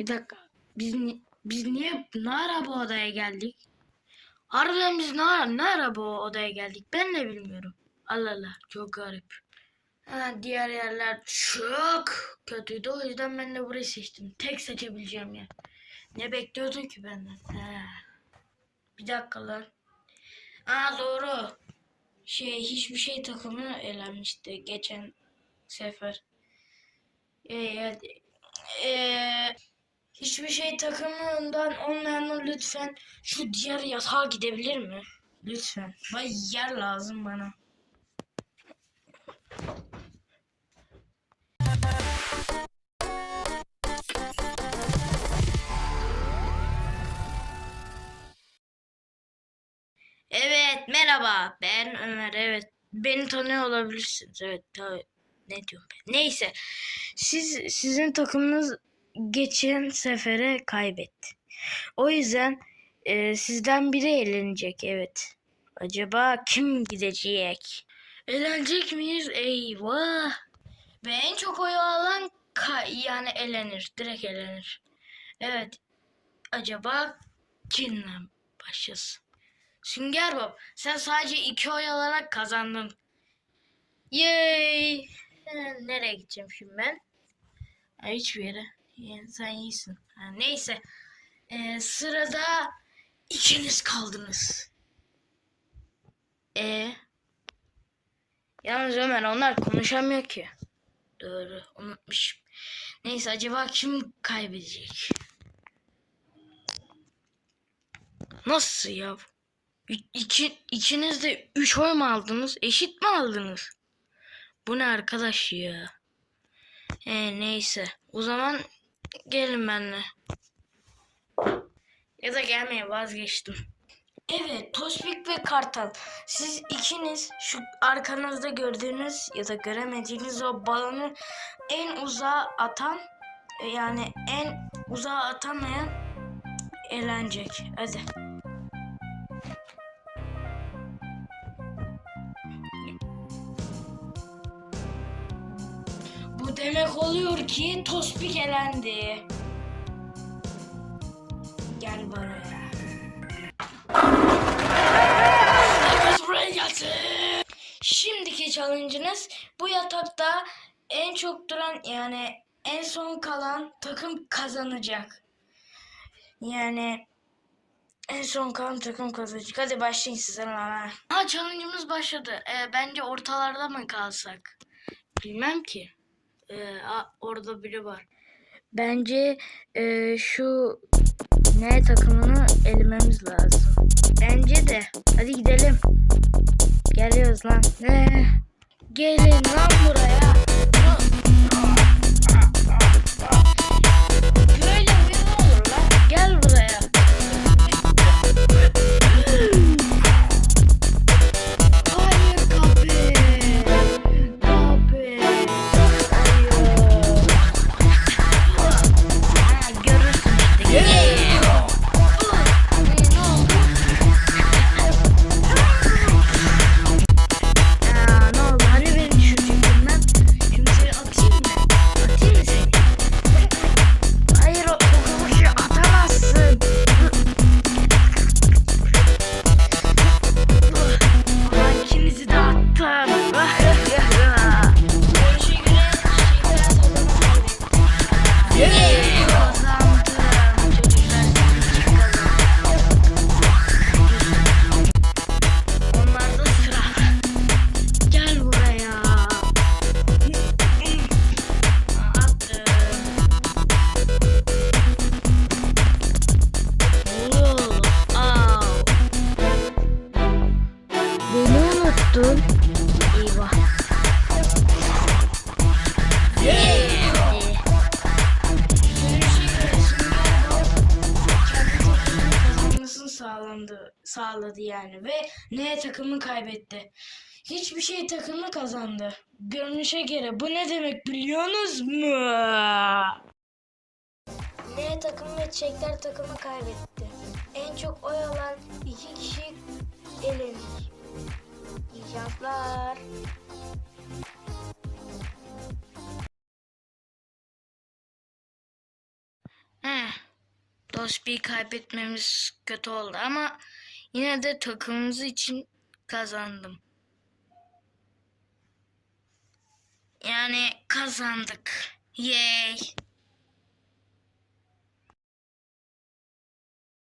Bir dakika. Biz biz niye ne ara bu odaya geldik? Harbiden biz ne ara, ne ara bu odaya geldik? Ben de bilmiyorum. Allah Allah çok garip. Ha, diğer yerler çok kötüydü. O yüzden ben de burayı seçtim. Tek seçebileceğim yer. Ne bekliyordun ki benden? He. Bir dakika lan. Aa doğru. Şey hiçbir şey takımı elenmişti geçen sefer. Ee, ee, hiçbir şey takımından olmayanlar lütfen şu diğer yatağa gidebilir mi? Lütfen. Vay yer lazım bana. Evet merhaba ben Ömer evet beni tanıyor olabilirsiniz evet ne diyorum ben neyse siz sizin takımınız geçen sefere kaybetti o yüzden e, sizden biri eğlenecek evet acaba kim gidecek eğlenecek miyiz eyvah ve en çok oyu alan yani elenir direkt elenir evet acaba kimle başlasın Sünger Bob sen sadece iki oy alarak kazandın. Yay! Ee, Nereye gideceğim şimdi ben? Hiçbir yere. Sen iyisin. Ha, neyse. Ee, sırada ikiniz kaldınız. E Yalnız Ömer onlar konuşamıyor ki. Doğru unutmuşum. Neyse acaba kim kaybedecek? Nasıl ya? İki, ikiniz de 3 oy mu aldınız? Eşit mi aldınız? Bu ne arkadaş ya? He neyse. O zaman gelin benimle. Ya da gelmeye vazgeçtim. Evet, Tospik ve Kartal. Siz ikiniz şu arkanızda gördüğünüz ya da göremediğiniz o balonu en uzağa atan yani en uzağa atamayan eğlenecek. Hadi. Demek oluyor ki Tospik elendi. Gel buraya. Herkes buraya gelsin. Şimdiki challenge'ınız bu yatakta en çok duran yani en son kalan takım kazanacak. Yani en son kalan takım kazanacak. Hadi başlayın siz hemen. Ha challenge'ımız başladı. Ee, bence ortalarda mı kalsak? Bilmem ki. Ee, orada biri var. Bence e, şu ne takımını elememiz lazım. Bence de. Hadi gidelim. Geliyoruz lan. Ne? Gelin lan buraya. Sağladı yani ve ne takımı kaybetti. Hiçbir şey takımı kazandı. Görünüşe göre bu ne demek biliyorsunuz mu? N takımı ve Çekler takımı kaybetti. En çok oy alan iki kişi elenir. İyi şanslar. He, Tosbi'yi kaybetmemiz kötü oldu ama yine de takımımız için kazandım. Yani kazandık. Yay.